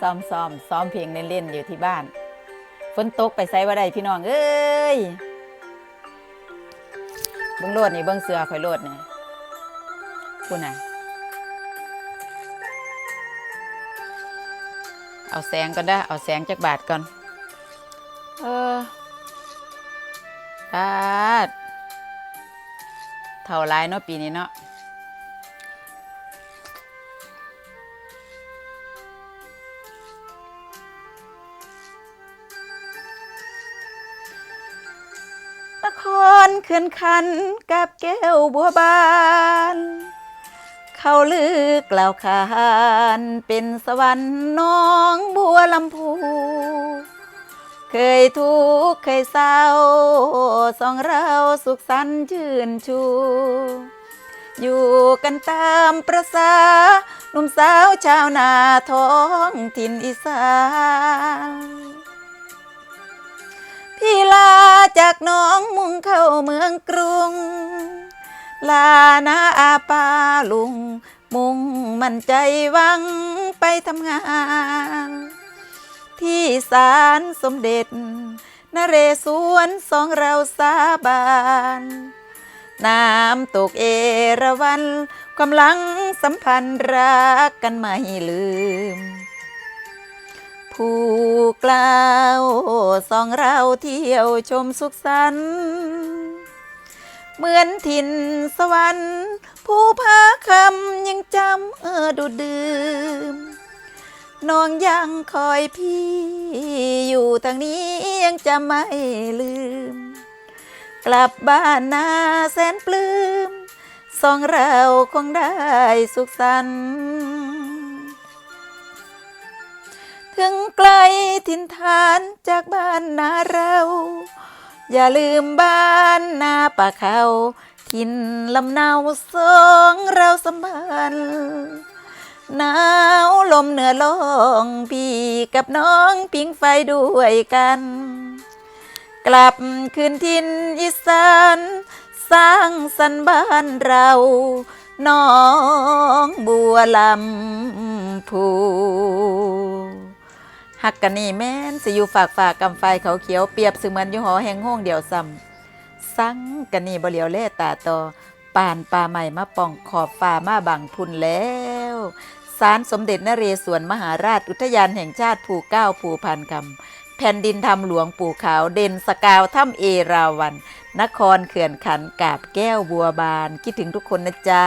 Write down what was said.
ซ้อมซ้อมซ้อมเพลงเล่นๆอยู่ที่บ้านฝนตกไปไสว่าได้พี่น้องเอ้ยเบิ่งโลดนี่เบิ่งเสือข่อยโลดนี่พูดน่ะ เอาแสงก่อนได้เอาแสงจากบาทก่อน เออบาทเท่าไรเนาะปีนี้เนาะ ครขื่อนขันกับแก้วบัวบาน เขาลือกล่าวขานเป็นสวรรค์น้องบัวลำพู เคยทุกข์เคยเศร้า สองเราสุขสันต์ชื่นชู อยู่กันตามประษาหนุ่มสาวชาวนาท้องถิ่นอีสานพี่ลา จากน้องมุ่งเข้าเมืองกรุง ลานาอาปาลุง มุ่งมั่นใจวังไปทำงาน ที่ศาลสมเด็จนเรศวรสองเราสาบานน้ำตกเอราวัน ความหลังสัมพันธ์รักกันไม่ลืม ผู้กล่าวสองเราเที่ยวชมสุขสันต์เหมือนถิ่นสวรรค์ผู้พาคำยังจำเออดูดื่มน้องยังคอยพี่ อยู่ทางนี้ยังจะไม่ลืม กลับบ้านนาแสนปลื้มสองเราคงได้สุขสันต์ ถึงไกลถิ่นฐานจากบ้านนาเรา อย่าลืมบ้านนาป่าเขาถิ่นลำเนาสองเราสัมพันธ์หนาวลมเหนือลองพี่กับน้องพิงไฟด้วยกัน กลับคืนทินอีสานสร้างสรรบ้านเราน้องบัวลำพู หักกันนี่แม่นสิอยู่ฝากฝากกำไฟเขาเขียวเปียบเสมือนอยู่หอแห่งห้องเดียวซ้ำสังกันนี่บ่เหลียวเล่ตาต่อป่านป่าใหม่มาป่องขอบฟ้ามาบังพุนแล้วศาลสมเด็จนเรศวรมหาราชอุทยานแห่งชาติภูเก้าภูพันคำแผ่นดินธรรมหลวงปู่ขาวเด่นสกาวถ้ำเอราวัน นครเขื่อนขันกาบแก้วบัวบาน คิดถึงทุกคนนะจ๊ะ